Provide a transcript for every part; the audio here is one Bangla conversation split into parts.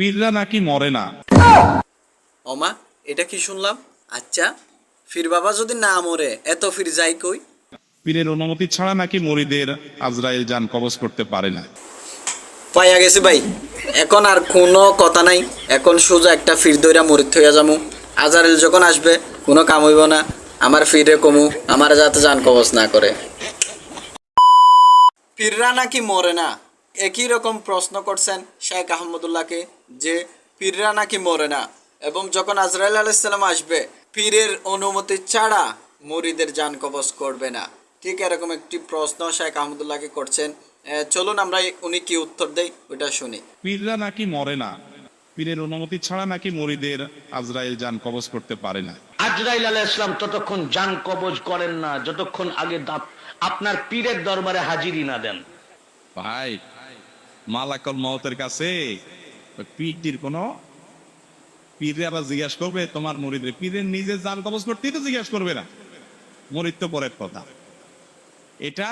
পীররা নাকি মরে না? ওমা এটা কি শুনলাম? আচ্ছা ফির বাবা যদি না মরে এত ফির যাই কই? পীরের অনুমতি ছাড়া নাকি মরিদের আজরাইল যান কবজ করতে পারে না। পাইয়া গেছি ভাই। এখন আর কোনো কথা নাই। এখন সোজা একটা ফির দইরা মরিত থইয়া যামু। আজারেল যখন আসবে কোনো কাম হইব না। আমার ফিরে কমু আমার যাতে জান কবচ না করে। পীররা নাকি মরে না? একই রকম প্রশ্ন করছেন শেখ আহমদুল্লাহকে যে পীররা নাকি মরে না এবং যখন আজরাইল আলাইসাল্লাম আসবে পীরের অনুমতি ছাড়া মুরিদের যান কবচ করবে না। ঠিক এরকম একটি প্রশ্ন শেখ আহমদুল্লাহকে করছেন। চলুন আমরা উনি কি উত্তর দেই ওইটা শুনি। পীররা নাকি মরে না? পীরের অনুমতি ছাড়া নাকি মরিদের আজরাইল যান কবজ করতে পারে না? আজরাইল আলাহ ইসলাম ততক্ষণ যান কবজ করেন না যতক্ষণ আগে আপনার পীরের দরবারে হাজিরি না দেন। ভাই মালাকল মহতের কাছে পীরটির কোনো পীরে আবার জিজ্ঞাসা করবে তোমার মরিদের পীরের নিজে যান কবজ করতেই তো জিজ্ঞাসা করবে না। মরিদ তো পরের কথা। এটা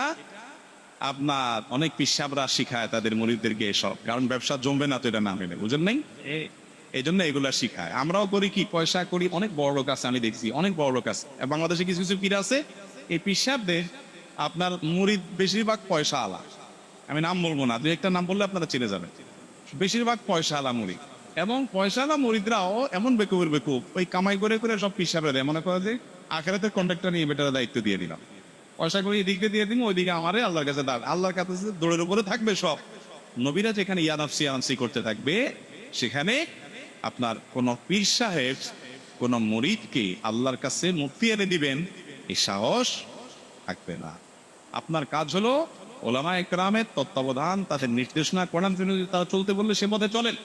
আপনার অনেক পিসাবরা শিখায় তাদের মরিদদেরকে এসব কারণ ব্যবসা জমবে না তো এটা না মেনে বুঝেন নাই? এই জন্য এগুলা শিখায়। আমরাও করি কি পয়সা করি অনেক বড় লোক আছে আমি দেখছি অনেক বড় লোক আছে। বাংলাদেশে কিছু কিছু পীর আছে এই পিসাবদের আপনার মুরিদ বেশিরভাগ পয়সা আলা। আমি নাম বলব না, দুই একটা নাম বললে আপনারা চিনে যাবেন। বেশিরভাগ পয়সা আলা মুরিদ এবং পয়সা আলা মুরিদরাও এমন বেকুবের বেকুব, ওই কামাই করে করে সব পিসাবে দেয়। মনে করে যে আখেরাতের কন্ট্রাক্টর নিয়ে বেটার দায়িত্ব দিয়ে দিলাম। পয়সা করে এদিকে দিয়ে দিন ওইদিকে আমারে আল্লাহর কাছে দাঁড়। আল্লাহর কাছে দৌড়ের উপরে থাকবে সব। নবীরা যেখানে ইয়ানাফসি ইয়ানাফসি করতে থাকবে, সেখানে আপনার কোন পীর সাহেব, কোন মরিদকে আল্লাহর কাছে মুক্তি এনে দিবেন এই সাহস থাকবে না। আপনার কাজ হলো ওলামা একরামের তত্ত্বাবধান তাদের নির্দেশনা কোরআন তিনি তারা চলতে বললে সে পথে চলেন।